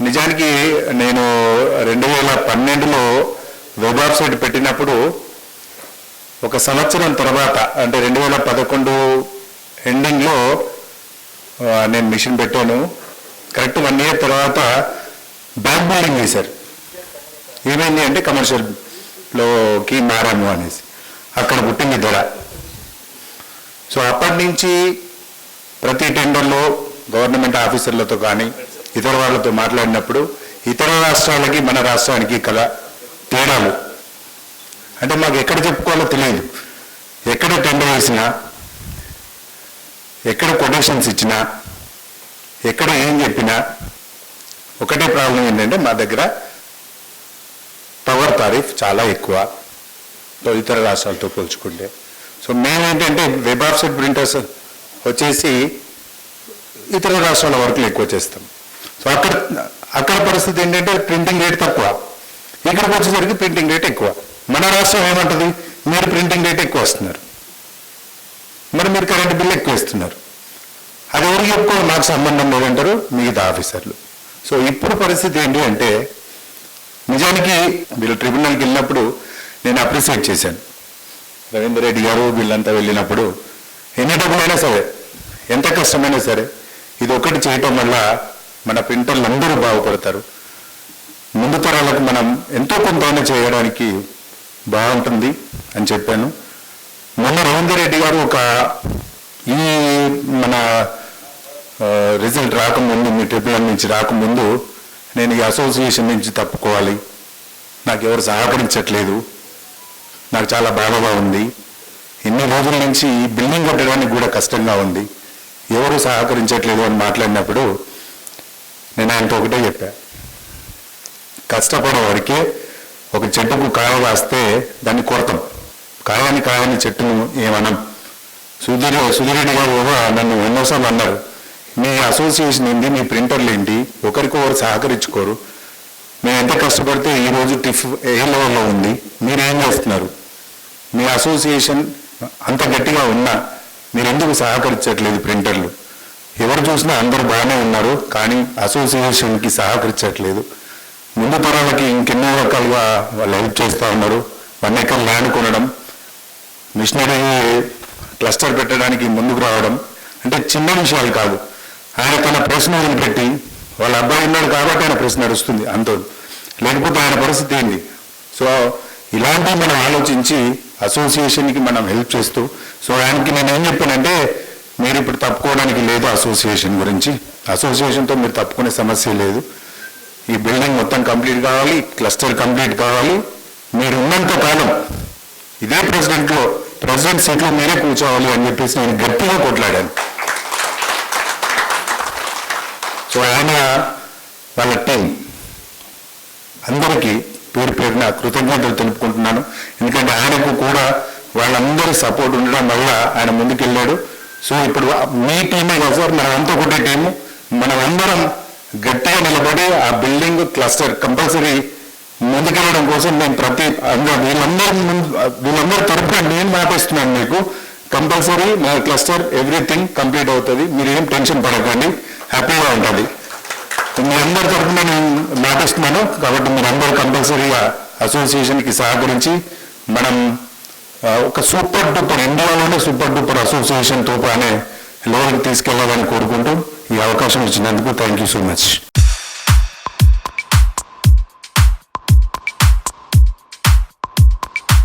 నిజానికి నేను రెండు వేల పన్నెండులో వెబ్ వెబ్సైట్ పెట్టినప్పుడు ఒక సంవత్సరం తర్వాత అంటే రెండు వేల పదకొండు ఎండింగ్లో నేను మిషన్ పెట్టాను. కరెక్ట్ వన్ ఇయర్ తర్వాత బ్యాక్ బిల్డింగ్ వేశారు ఏమైంది అంటే కమర్షియల్లోకి మారాము అనేసి. అక్కడ పుట్టింది ధర సో అప్పటి నుంచి ప్రతి టెండర్లో గవర్నమెంట్ ఆఫీసర్లతో కానీ ఇతర వాళ్ళతో మాట్లాడినప్పుడు ఇతర రాష్ట్రాలకి మన రాష్ట్రానికి కల తేడాలు. అంటే మాకు ఎక్కడ చెప్పుకోవాలో తెలియదు. ఎక్కడ టెండర్ వేసినా ఎక్కడ కొటేషన్స్ ఇచ్చినా ఎక్కడ ఏం చెప్పినా ఒకటే ప్రాబ్లం ఏంటంటే మా దగ్గర పవర్ తారీఫ్ చాలా ఎక్కువ ఇతర రాష్ట్రాలతో పోల్చుకుంటే. సో మేమేంటంటే వెబ్ ఆఫ్సెట్ ప్రింటర్స్ వచ్చేసి ఇతర రాష్ట్రాల వర్క్లు ఎక్కువ చేస్తాం. సో అక్కడ అక్కడ పరిస్థితి ఏంటంటే ప్రింటింగ్ రేట్ తక్కువ. ఇక్కడికి వచ్చేసరికి ప్రింటింగ్ రేట్ ఎక్కువ. మన రాష్ట్రం ఏమంటుంది? మీరు ప్రింటింగ్ రేట్ ఎక్కువ వస్తున్నారు మరి మీరు కరెంట్ బిల్ ఎక్కువ ఇస్తున్నారు. అది ఎవరికి ఎక్కువ నాకు సంబంధం లేదంటారు మిగతా ఆఫీసర్లు. సో ఇప్పుడు పరిస్థితి ఏంటి అంటే నిజానికి వీళ్ళు ట్రిబ్యునల్కి వెళ్ళినప్పుడు నేను అప్రిసియేట్ చేశాను. రవీందర్ రెడ్డి గారు వీళ్ళంతా వెళ్ళినప్పుడు ఎన్ని డబ్బులైనా సరే ఎంత కష్టమైనా సరే ఇది ఒకటి చేయటం వల్ల మన ప్రింటర్లు అందరూ బాగుపడతారు. ముందు తరాలకు మనం ఎంతో కొంత చేయడానికి బాగుంటుంది అని చెప్పాను. మొన్న రవీందర్ రెడ్డి గారు ఒక ఈ మన రిజల్ట్ రాకముందు మీ ట్రిబ్యునల్ నుంచి రాకముందు నేను ఈ అసోసియేషన్ నుంచి తప్పుకోవాలి. నాకు ఎవరు సహకరించట్లేదు. నాకు చాలా బాధగా ఉంది. ఎన్ని రోజుల నుంచి ఈ బిల్డింగ్ కట్టడానికి కూడా కష్టంగా ఉంది. ఎవరు సహకరించట్లేదు అని మాట్లాడినప్పుడు నేను ఆయనతో ఒకటే చెప్పా. కష్టపడే వాడికే ఒక చెట్టుకు కాయ రాస్తే దాన్ని కొడతాం. కాయని కాయని చెట్టును ఏమనం. సుధీర్ సుధీరెడ్డి గారు కూడా నన్ను ఎన్నోసార్లు అన్నారు. మీ అసోసియేషన్ ఏంటి మీ ప్రింటర్లు ఏంటి ఒకరికొకరు సహకరించుకోరు. మేము ఎంత కష్టపడితే ఈరోజు టిఫ్ ఏ లెవెల్లో ఉంది మీరేం చేస్తున్నారు? మీ అసోసియేషన్ అంత గట్టిగా ఉన్నా మీరు ఎందుకు సహకరించట్లేదు ప్రింటర్లు? ఎవరు చూసినా అందరూ బాగానే ఉన్నారు కానీ అసోసియేషన్కి సహకరించట్లేదు. ముందు తరాలకి ఇంకెన్నో రకాలుగా వాళ్ళు హెల్ప్ చేస్తూ ఉన్నారు. వన్ ఎకర్ ల్యాండ్ కొనడం మిషనరీ క్లస్టర్ పెట్టడానికి ముందుకు రావడం అంటే చిన్న విషయాలు కాదు. ఆయన తన ప్రశ్న పెట్టి వాళ్ళ అబ్బాయి ఉన్నాడు కాబట్టి ఆయన ప్రశ్న నడుస్తుంది అంతో. లేకపోతే ఆయన పరిస్థితి ఏంటి సో ఇలాంటివి మనం ఆలోచించి అసోసియేషన్కి మనం హెల్ప్ చేస్తూ సో ఆయనకి నేను ఏం చెప్పానంటే మీరు ఇప్పుడు తప్పుకోవడానికి లేదు అసోసియేషన్ గురించి. అసోసియేషన్తో మీరు తప్పుకునే సమస్య లేదు. ఈ బిల్డింగ్ మొత్తం కంప్లీట్ కావాలి క్లస్టర్ కంప్లీట్ కావాలి. మీరు ఉన్నంత కాలం ఇదే ప్రెసిడెంట్లో ప్రెసిడెంట్ సీట్లో మీరే కూర్చోవాలి అని చెప్పేసి నేను గట్టిగా కొట్లాడాను. సో ఆయన వాళ్ళ టీం అందరికీ పేరు పేరున కృతజ్ఞతలు తెలుపుకుంటున్నాను. ఎందుకంటే ఆయనకు కూడా వాళ్ళందరి సపోర్ట్ ఉండడం వల్ల ఆయన ముందుకెళ్ళాడు. సో ఇప్పుడు మీ టీమే కదా సార్ మనమంతా ఒకటే టీము మనమందరం గట్టిగా నిలబడి ఆ బిల్డింగ్ క్లస్టర్ కంపల్సరీ ముందుకెళ్ళడం కోసం నేను ప్రతి అందరూ వీళ్ళందరూ వీళ్ళందరూ తరపున నేను మాటిస్తున్నాను మీకు. కంపల్సరీ నా క్లస్టర్ ఎవ్రీథింగ్ కంప్లీట్ అవుతుంది. మీరు ఏం టెన్షన్ పడకండి. హ్యాపీగా ఉంటుంది. మీ అందరి తరపున నేను మాటిస్తున్నాను కాబట్టి మీరందరూ కంపల్సరీగా అసోసియేషన్కి సహకరించి మనం ఒక సూపర్ డూపర్ ఇండియాలోనే సూపర్ డూపర్ అసోసియేషన్ తోపానే అనే లోనికి తీసుకెళ్ళాలని కోరుకుంటూ ఈ అవకాశం ఇచ్చినందుకు థ్యాంక్ యూ సో మచ్.